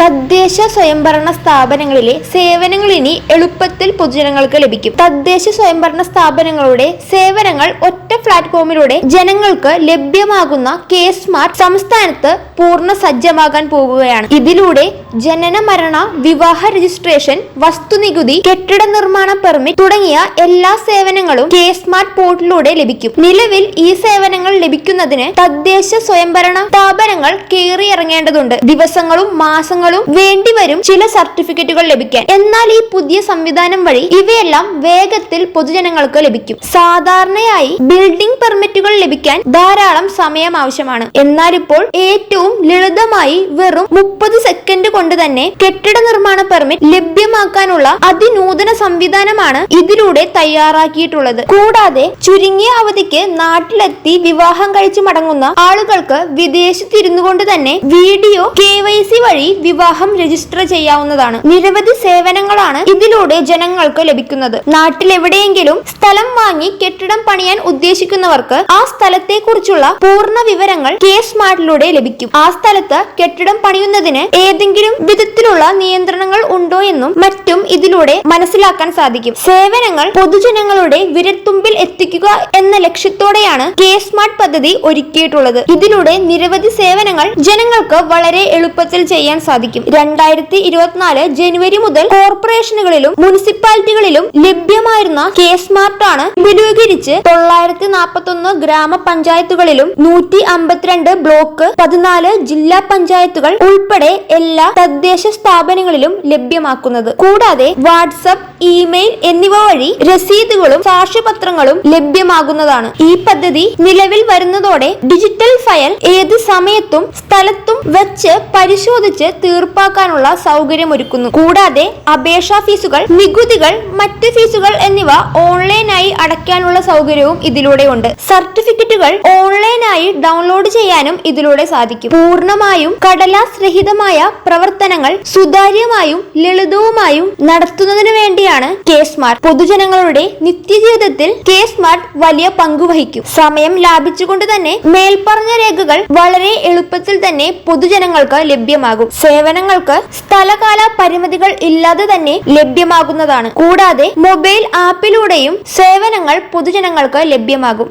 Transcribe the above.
തദ്ദേശ സ്വയംഭരണ സ്ഥാപനങ്ങളിലെ സേവനങ്ങൾ ഇനി എളുപ്പത്തിൽ പൊതുജനങ്ങൾക്ക് ലഭിക്കും. തദ്ദേശ സ്വയംഭരണ സ്ഥാപനങ്ങളുടെ സേവനങ്ങൾ ഒറ്റ പ്ലാറ്റ്ഫോമിലൂടെ ജനങ്ങൾക്ക് ലഭ്യമാകുന്ന കെ സ്മാർട്ട് സംസ്ഥാനത്ത് പൂർണ സജ്ജമാകാൻ പോകുകയാണ് ഇതിലൂടെ ജനന മരണ വിവാഹ രജിസ്ട്രേഷൻ വസ്തുനികുതി കെട്ടിട നിർമ്മാണ പെർമിറ്റ് തുടങ്ങിയ എല്ലാ സേവനങ്ങളും കെ സ്മാർട്ട് പോർട്ടലിലൂടെ ലഭിക്കും. നിലവിൽ ഈ സേവനങ്ങൾ ലഭിക്കുന്നതിന് തദ്ദേശ സ്വയംഭരണ സ്ഥാപനങ്ങൾ കയറിയിറങ്ങേണ്ടതുണ്ട്. ദിവസങ്ങളും മാസങ്ങളും വേണ്ടിവരും ചില സർട്ടിഫിക്കറ്റുകൾ ലഭിക്കാൻ. എന്നാൽ ഈ പുതിയ സംവിധാനം വഴി ഇവയെല്ലാം വേഗത്തിൽ പൊതുജനങ്ങൾക്ക് ലഭിക്കും. സാധാരണയായി ബിൽഡിംഗ് പെർമിറ്റുകൾ ലഭിക്കാൻ ധാരാളം സമയം ആവശ്യമാണ്. എന്നാൽ ഇപ്പോൾ ഏറ്റവും ലളിതമായി വെറും മുപ്പത് സെക്കൻഡ് കൊണ്ട് തന്നെ കെട്ടിട നിർമ്മാണ പെർമിറ്റ് ലഭ്യമാക്കാനുള്ള അതിനൂതന സംവിധാനമാണ് ഇതിലൂടെ തയ്യാറാക്കിയിട്ടുള്ളത്. കൂടാതെ ചുരുങ്ങിയ അവധിക്ക് നാട്ടിലെത്തി വിവാഹം കഴിച്ചു മടങ്ങുന്ന ആളുകൾക്ക് വിദേശത്തിരുന്നു കൊണ്ട് തന്നെ വീഡിയോ കെ വഴി വിവാഹം രജിസ്റ്റർ ചെയ്യാവുന്നതാണ്. നിരവധി സേവനങ്ങളാണ് ഇതിലൂടെ ജനങ്ങൾക്ക് ലഭിക്കുന്നത്. നാട്ടിലെവിടെയെങ്കിലും സ്ഥലം വാങ്ങി കെട്ടിടം പണിയാൻ ഉദ്ദേശിക്കുന്നവർക്ക് ആ സ്ഥലത്തെക്കുറിച്ചുള്ള പൂർണ വിവരങ്ങൾ കെ സ്മാർട്ടിലൂടെ ലഭിക്കും. ആ സ്ഥലത്ത് കെട്ടിടം പണിയുന്നതിന് ഏതെങ്കിലും വിധത്തിലുള്ള നിയന്ത്രണങ്ങൾ ഉണ്ടോ എന്നും മറ്റും ഇതിലൂടെ മനസ്സിലാക്കാൻ സാധിക്കും. സേവനങ്ങൾ പൊതുജനങ്ങളുടെ വിരത്തുമ്പിൽ എത്തിക്കുക എന്ന ലക്ഷ്യത്തോടെയാണ് കെ സ്മാർട്ട് പദ്ധതി ഒരുക്കിയിട്ടുള്ളത്. ഇതിലൂടെ നിരവധി സേവനങ്ങൾ ജനങ്ങൾക്ക് വളരെ എളുപ്പത്തിൽ ചെയ്യാൻ സാധിക്കും. രണ്ടായിരത്തി ഇരുപത്തിനാല് ജനുവരി മുതൽ കോർപ്പറേഷനുകളിലും മുനിസിപ്പാലിറ്റികളിലും ലഭ്യമായിരുന്ന കെ സ്മാർട്ടാണ് വിപുലീകരിച്ച് തൊള്ളായിരത്തി നാൽപ്പത്തി ഒന്ന് ഗ്രാമപഞ്ചായത്തുകളിലും നൂറ്റി അമ്പത്തിരണ്ട് ബ്ലോക്ക് പതിനാല് ജില്ലാ പഞ്ചായത്തുകൾ ഉൾപ്പെടെ എല്ലാ തദ്ദേശ സ്ഥാപനങ്ങളിലും ലഭ്യമാക്കുന്നത്. കൂടാതെ വാട്സപ്പ് ഇമെയിൽ എന്നിവ വഴി രസീതുകളും സാക്ഷ്യപത്രങ്ങളും ലഭ്യമാകുന്നതാണ്. ഈ പദ്ധതി നിലവിൽ വരുന്നതോടെ ഡിജിറ്റൽ ഫയൽ ഏത് സമയത്തും സ്ഥലത്തും വെച്ച് പരിശോധിച്ച് തീർപ്പാക്കാനുള്ള സൗകര്യമൊരുക്കുന്നു. കൂടാതെ അപേക്ഷാ ഫീസുകൾ നികുതികൾ മറ്റ് ഫീസുകൾ എന്നിവ ഓൺലൈനായി അടയ്ക്കാനുള്ള സൗകര്യവും ഇതിലൂടെ ഉണ്ട് സർട്ടിഫിക്കറ്റുകൾ ഓൺലൈനായി ഡൗൺലോഡ് ചെയ്യാനും ഇതിലൂടെ സാധിക്കും. പൂർണമായും കടലാസ് രഹിതമായ പ്രവർത്തനങ്ങൾ സുതാര്യമായും ലളിതവുമായും നടത്തുന്നതിന് വേണ്ടിയാണ് കെ സ്മാർട്ട്. പൊതുജനങ്ങളുടെ നിത്യജീവിതത്തിൽ കെ സ്മാർട്ട് വലിയ പങ്ക് വഹിക്കും. സമയം ലാഭിച്ചുകൊണ്ട് തന്നെ മേൽപ്പറഞ്ഞ രേഖകൾ വളരെ എളുപ്പത്തിൽ തന്നെ പൊതുജനങ്ങൾക്ക് ലഭ്യമാകും. സേവനങ്ങൾക്ക് സ്ഥലകാല പരിമിതികൾ ഇല്ലാതെ തന്നെ ലഭ്യമാകുന്നതാണ്. കൂടാതെ മൊബൈൽ ആപ്പിലൂടെയും സേവനങ്ങൾ പൊതുജനങ്ങൾക്ക് ലഭ്യമാകും.